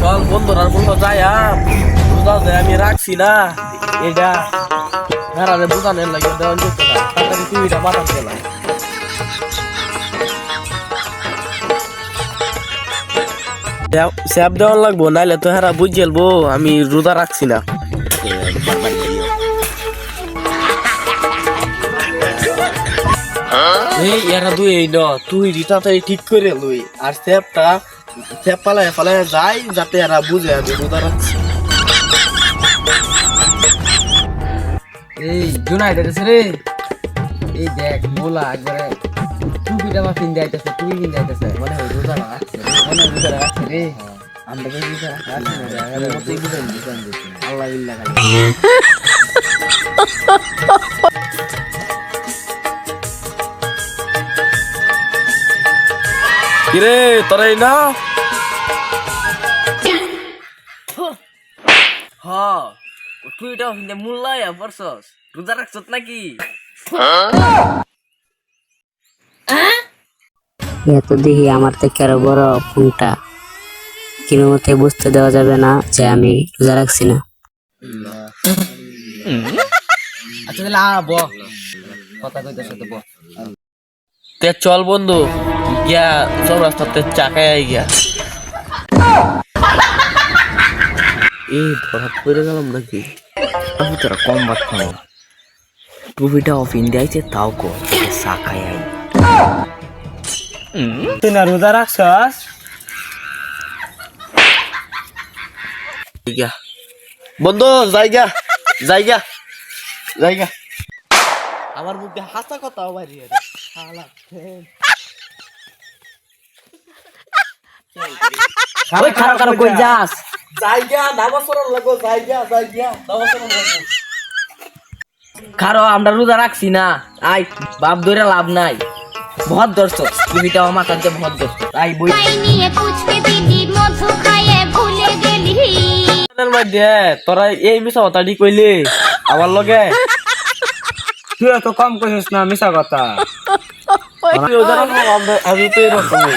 চল বন্ধুরা বন্ধু যাই বুঝা যায়, আমি রাখছি না। এটা হারালে রে বুঝানোর লাগে দেওয়া যেত না। তাড়াতাড়ি টিভিটা বাতাস না স্যাপ দেওয়ার লাগবো, নাইলে তো হেরা বুঝ আমি রোদা রাখছি না। এই এরা দুই এই ন তুই রিটা তাই ঠিক করে লই আর স্যাপটা স্যাপ পালায় পালায় যাই যাতে এরা বুঝে আমি রোজা এই জুনাইটেড আছে রে। এই দেখ মোলা একবারে টুপিটা আমার পিন যাইতেছে টুপি পিন যাইতেছে মনে হয় রোজা রাখছে মনে হয় রোজা রাখছে রে। আমরা তো রোজা রাখছি না আল্লাহ ইল্লাহ কিরে তোরাই না? হ তুই এটা হিন্দে মুল্লাই বর্ষস রোজা রাখছত নাকি? এত দেখি আমার থেকে আরও বড় ফোনটা। কোনো মতে বুঝতে দেওয়া যাবে না যে আমি রোজা রাখছি না। আচ্ছা তাহলে আ ব। কথা কইতেছে তো ব। তে চল বন্ধু। গিয়া সব রাস্তাতে চাকায় গিয়া এই ধরা পড়ে গেলাম নাকি আমি তোরা কম বাদ খাব টুপিটা অফ ইন্ডিয়া আইছে তাও কো শাখায় আই তুই না রোজা রাখছস গিয়া বন্ধু জায়গা জায়গা জায়গা আমার মুখে হাসা কথা বাইরে শালা ওই খারাপ খারাপ কই যাস? জায়গা নামাজ লাগো জায়গা জায়গা নামাজ লাগো। খারো আমরা রোজা রাখছি না। আই বাপ ধরে লাভ নাই। ভদ ধরছ টুপিটা আমার কাছে ভদ ধরছ। আই বই। নিয়ে পুচকে দিদির মধু খাইয়ে ভুলে গেলি। চ্যানেল মধ্যে তোরা এই মিশা কথাটি কইলি। আমার লগে। তুই তো কম কইছিস না মিশা কথা। আমি আমি তো এরকমই।